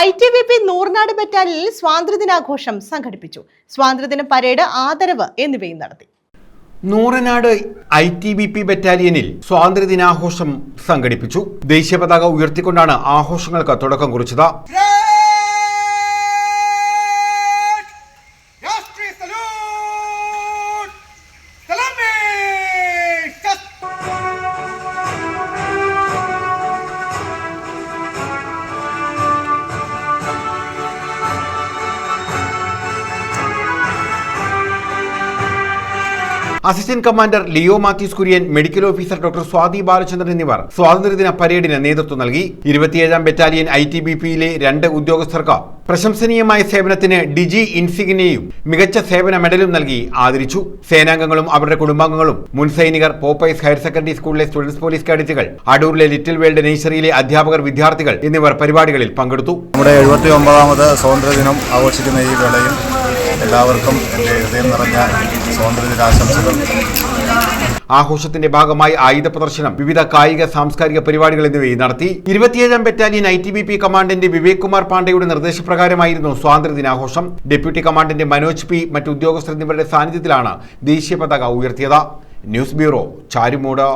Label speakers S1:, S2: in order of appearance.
S1: I T B P Nooranad ബറ്റാലിയനിൽ സ്വാതന്ത്ര്യദിനാഘോഷം സംഘടിപ്പിച്ചു. സ്വാതന്ത്ര്യദിന പരേഡ് ആദരവ് എന്നിവയും നടത്തി.
S2: Nooranad I T B P ബറ്റാലിയനിൽ സ്വാതന്ത്ര്യദിനാഘോഷം സംഘടിപ്പിച്ചു. ദേശീയ പതാക ഉയർത്തിക്കൊണ്ടാണ് ആഘോഷങ്ങൾക്ക് തുടക്കം കുറിച്ചത്. Assistant commander Leo Mathews Kurian medical officer doctor Swathi Balachandran എന്നിവർ സ്വാതന്ത്ര്യദിന പരേഡിന് നേതൃത്വം നൽകി. ഇരുപത്തിയേഴാം ബറ്റാലിയൻ ഐ ടി ബി പിയിലെ രണ്ട് ഉദ്യോഗസ്ഥർക്ക് പ്രശംസനീയമായ സേവനത്തിന് ഡിജി ഇൻസിഗിനെയും മികച്ച സേവന മെഡലും നൽകി ആദരിച്ചു. സേനാംഗങ്ങളും അവരുടെ കുടുംബാംഗങ്ങളും മുൻ സൈനികർ പോപ്പൈസ് ഹയർ സെക്കൻഡറി സ്കൂളിലെ സ്റ്റുഡൻസ് പോലീസ് കേഡറ്റുകൾ അടൂരിലെ ലിറ്റിൽ വേൾഡ് നേഴ്സറിയിലെ അധ്യാപകർ വിദ്യാർത്ഥികൾ എന്നിവർ പരിപാടികളിൽ പങ്കെടുത്തു.
S3: നമ്മുടെ എഴുപത്തി ഒമ്പതാമത് സ്വാതന്ത്ര്യദിനം ആഘോഷിക്കുന്ന ഈ വേളയിൽ എല്ലാവർക്കും എന്റെ ഹൃദയം നിറഞ്ഞ സ്വാതന്ത്ര്യദിനാശംസകൾ.
S2: ആഘോഷത്തിന്റെ ഭാഗമായി ആയുധ പ്രദർശനം വിവിധ കായിക സാംസ്കാരിക പരിപാടികൾ എന്നിവയും നടത്തി. ഇരുപത്തിയേഴാം battalion I T B P commandant Vivek Kumar പാണ്ഡെയുടെ നിർദ്ദേശപ്രകാരമായിരുന്നു സ്വാതന്ത്ര്യ ദിനാഘോഷം ഡെപ്യൂട്ടി കമാൻഡന്റ് മനോജ് പി മറ്റു ഉദ്യോഗസ്ഥർ എന്നിവരുടെ സാന്നിധ്യത്തിലാണ് ദേശീയ പതാക ഉയർത്തിയത്. News bureau Charummoodu.